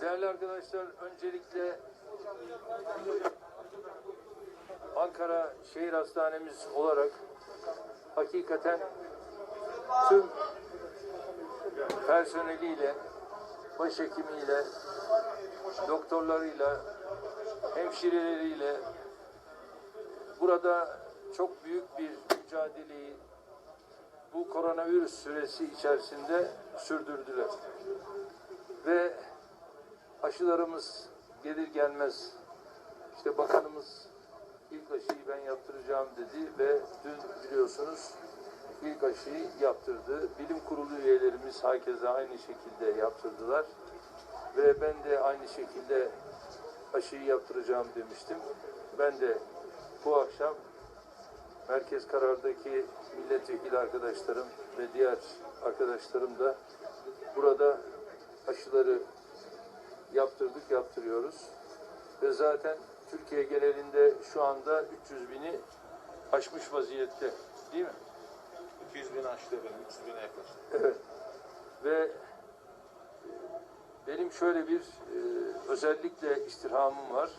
Değerli arkadaşlar, öncelikle Ankara Şehir Hastanemiz olarak hakikaten tüm personeliyle, başhekimiyle, doktorlarıyla, hemşireleriyle burada çok büyük bir mücadeleyi bu koronavirüs süresi içerisinde sürdürdüler. Ve aşılarımız gelir gelmez işte bakanımız ilk aşıyı ben yaptıracağım dedi ve dün biliyorsunuz ilk aşıyı yaptırdı. Bilim kurulu üyelerimiz herkese aynı şekilde yaptırdılar. Ve ben de aynı şekilde aşıyı yaptıracağım demiştim. Ben de bu akşam merkez karardaki milletvekili arkadaşlarım ve diğer arkadaşlarım da burada aşıları yaptırdık, yaptırıyoruz. Ve zaten Türkiye genelinde şu anda 300 bini aşmış vaziyette. Değil mi? 200 bin aştı efendim, 300 bine yaklaştı. Evet. Ve e, benim şöyle bir e, özellikle istirhamım var.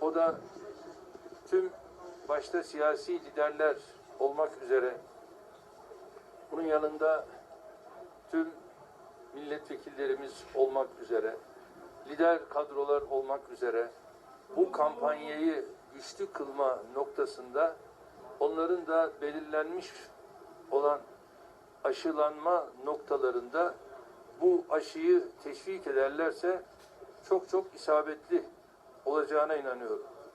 O da tüm başta siyasi liderler olmak üzere bunun yanında tüm milletvekillerimiz olmak üzere lider kadrolar olmak üzere bu kampanyayı güçlü kılma noktasında onların da belirlenmiş olan aşılanma noktalarında bu aşıyı teşvik ederlerse çok çok isabetli olacağına inanıyorum.